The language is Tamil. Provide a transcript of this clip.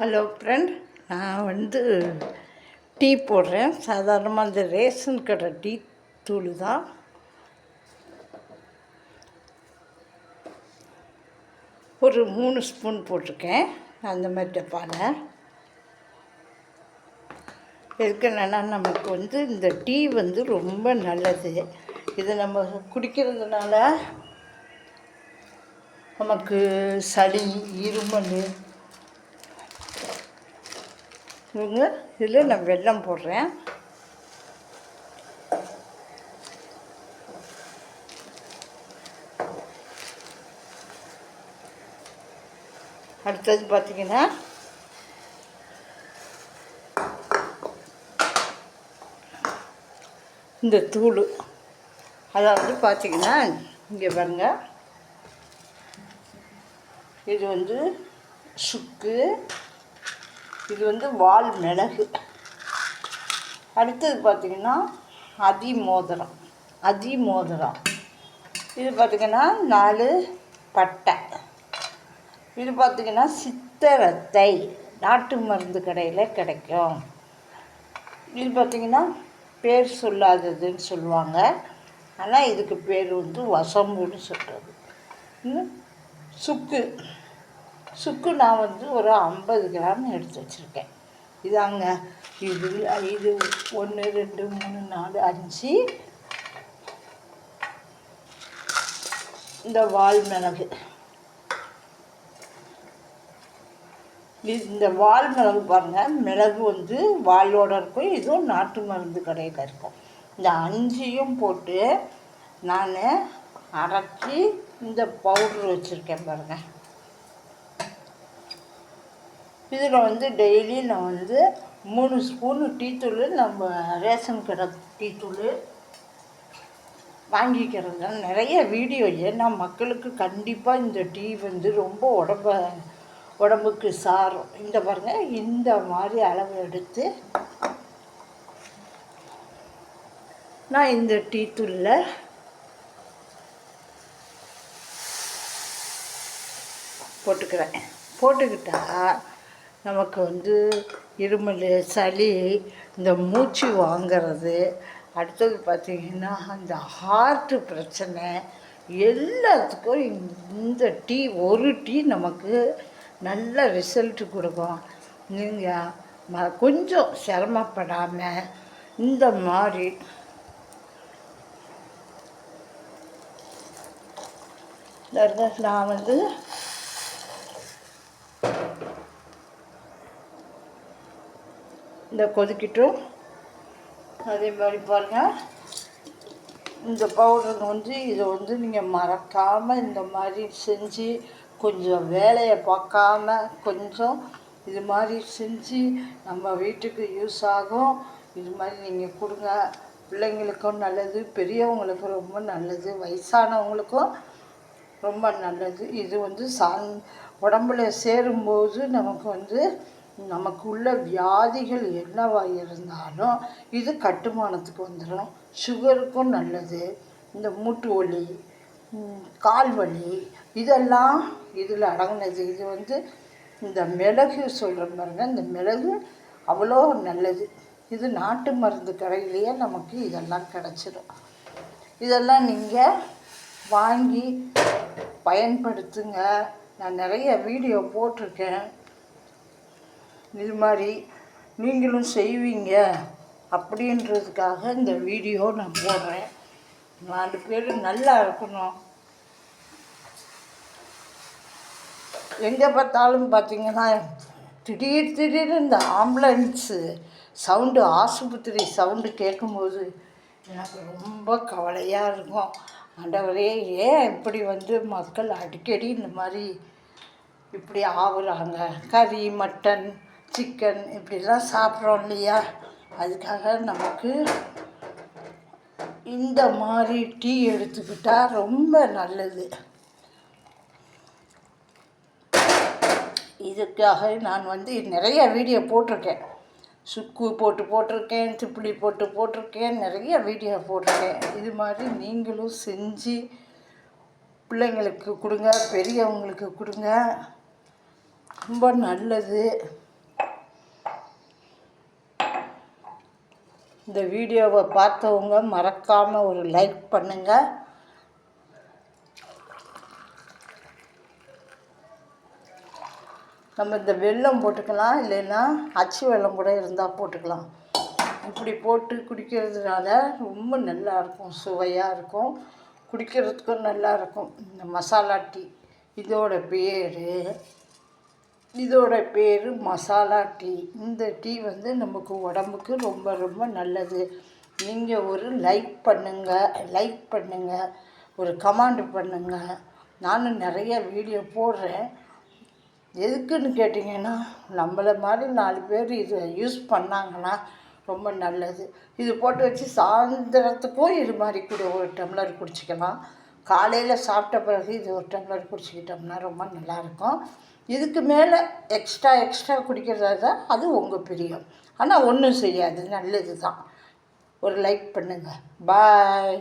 ஹலோ ஃப்ரெண்ட் நான் வந்து டீ போடுறேன். சாதாரணமாக இந்த ரேஷன் கடை டீ தூள் தான். ஒரு மூணு ஸ்பூன் போட்டிருக்கேன். அந்த மாதிரி டப்பாவில் எதுக்கு என்னென்னா நமக்கு வந்து இந்த டீ வந்து ரொம்ப நல்லது. இது நம்ம குடிக்கிறதுனால நமக்கு சளி இருமல் இருந்து இதில் நான் வெல்லம் போடுறேன். அடுத்தது பார்த்தீங்கன்னா இந்த தூள். அதாவது பார்த்தீங்கன்னா இங்கே பாருங்க. இது வந்து சுக்கு இது வந்து வால் மிளகு. அடுத்தது பார்த்திங்கன்னா அதி மோதிரம் அதி மோதிரம் இது பார்த்திங்கன்னா நாலு பட்டை. இது பார்த்திங்கன்னா சித்தரத்தை. நாட்டு மருந்து கடையில் கிடைக்கும். இது பார்த்திங்கன்னா பேர் சொல்லாததுன்னு சொல்லுவாங்க. ஆனால் இதுக்கு பேர் வந்து வசம்புன்னு சொல்கிறது இன்னும் சுக்கு. சுக்கு நான் வந்து ஒரு ஐம்பது கிராம் எடுத்து வச்சுருக்கேன். இதாங்க இது இது ஒன்று ரெண்டு மூணு நாலு அஞ்சு. இந்த வால் மிளகு. இது- இந்த வால் மிளகு பாருங்கள் மிளகு வந்து வாலோட இருக்கும் இதுவும் நாட்டு மருந்து கடையில் இருக்கும். இந்த அஞ்சையும் போட்டு நான் அரைச்சி இந்த பவுட்ரு வச்சுருக்கேன் பாருங்கள் இதில் வந்து டெய்லி நான் வந்து மூணு ஸ்பூனு டீத்தூள் நம்ம ரேஷன் கடை டீத்தூள் வாங்கிக்கிறது நிறைய வீடியோ ஏன்னா மக்களுக்கு கண்டிப்பாக இந்த டீ வந்து ரொம்ப உடம்ப உடம்புக்கு சாரும். இந்த பாருங்கள் இந்த மாதிரி அளவு எடுத்து நான் இந்த டீத்தூளில் போட்டுக்கிறேன். போட்டுக்கிட்டால் நமக்கு வந்து இருமல் சளி இந்த மூச்சு வாங்கிறது. அடுத்தது பார்த்திங்கன்னா அந்த ஹார்ட்டு பிரச்சனை. எல்லாத்துக்கும் இந்த டீ ஒரு டீ நமக்கு நல்ல ரிசல்ட் கொடுக்கும். நீங்கள் ம கொஞ்சம் சிரமப்படாமல் இந்த மாதிரி நான் வந்து இந்த கொதிக்கட்டும். அதே மாதிரி பாருங்கள் இந்த பவுடர் வந்து இதை வந்து நீங்கள் மறக்காமல் இந்த மாதிரி செஞ்சு கொஞ்சம் வேலையை பார்க்காம கொஞ்சம் இது மாதிரி செஞ்சு நம்ம வீட்டுக்கு யூஸ் ஆகும். இது மாதிரி நீங்கள் கொடுங்க. பிள்ளைங்களுக்கும் நல்லது பெரியவங்களுக்கும் ரொம்ப நல்லது வயசானவங்களுக்கும் ரொம்ப நல்லது. இது வந்து சாங் உடம்புல சேரும்போது நமக்கு வந்து நமக்குள்ள வியாதிகள் என்னவாக இருந்தாலும் இது கட்டுமானத்துக்கு வந்துடும் சுகருக்கும் நல்லது. இந்த மூட்டு வலி கால் வலி இதெல்லாம் இதில் அடங்கினது. இது வந்து இந்த மிளகு சொல்கிற பாருங்க இந்த மிளகு அவ்வளோ நல்லது. இது நாட்டு மருந்து கடையிலேயே நமக்கு இதெல்லாம் கிடச்சிடும் இதெல்லாம் நீங்கள் வாங்கி பயன்படுத்துங்க. நான் நிறைய வீடியோ போட்டிருக்கேன். இது மாதிரி நீங்களும் செய்வீங்க அப்படின்றதுக்காக இந்த வீடியோ நான் போடுறேன். நாலு பேர் நல்லா இருக்கணும். எங்கே பார்த்தாலும் பார்த்தீங்கன்னா திடீர் திடீர்னு இந்த ஆம்புலன்ஸு சவுண்டு ஆஸ்பத்திரி சவுண்டு கேட்கும்போது எனக்கு ரொம்ப கவலையாக இருக்கும். ஆண்டவரே ஏன் இப்படி வந்து மக்கள் அடிக்கடி இந்த மாதிரி இப்படி ஆகுறாங்க கறி மட்டன் சிக்கன் இப்படிலாம் சாப்பிட்றோம் இல்லையா? அதுக்காக நமக்கு இந்த மாதிரி டீ எடுத்துக்கிட்டால் ரொம்ப நல்லது. இதுக்காக நான் வந்து நிறைய வீடியோ போட்டிருக்கேன். சுக்கு போட்டு போட்டிருக்கேன் திப்பிலி போட்டு போட்டிருக்கேன் நிறைய வீடியோ போட்டிருக்கேன். இது மாதிரி நீங்களும் செஞ்சு பிள்ளைங்களுக்கு கொடுங்க பெரியவங்களுக்கு கொடுங்க. ரொம்ப நல்லது. இந்த வீடியோவை பார்த்தவங்க மறக்காமல் ஒரு லைக் பண்ணுங்கள் நம்ம இந்த வெல்லம் போட்டுக்கலாம் இல்லைன்னா அச்சு வெல்லம் கூட இருந்தால் போட்டுக்கலாம். இப்படி போட்டு குடிக்கிறதுனால ரொம்ப நல்லா இருக்கும் சுவையாக இருக்கும். குடிக்கிறதுக்கும் நல்லா இருக்கும். இந்த மசாலா டீ இதோட பேர் இதோட பேர் மசாலா டீ. இந்த டீ வந்து நமக்கு உடம்புக்கு ரொம்ப ரொம்ப நல்லது. நீங்கள் ஒரு லைக் பண்ணுங்கள் லைக் பண்ணுங்கள் ஒரு கமாண்ட் பண்ணுங்கள் நானும் நிறைய வீடியோ போடுறேன். எதுக்குன்னு கேட்டிங்கன்னா நம்மளை மாதிரி நாலு பேர் இதை யூஸ் பண்ணாங்கன்னா ரொம்ப நல்லது. இது போட்டு வச்சு சாயந்தரத்துக்கும் இது மாதிரி கூட ஒரு டம்ளர் குடிச்சிக்கலாம். காலையில் சாப்பிட்ட பிறகு இது ஒரு டம்ளர் குடிச்சிக்கிட்டோம்னா ரொம்ப நல்லாயிருக்கும். இதுக்கு மேலே எக்ஸ்ட்ரா எக்ஸ்ட்ரா குடிக்கிறதா தான் அது உங்கள் பிரியம். ஆனால் ஒன்றும் செய்யாது நல்லது தான் ஒரு லைக் பண்ணுங்கள் பாய்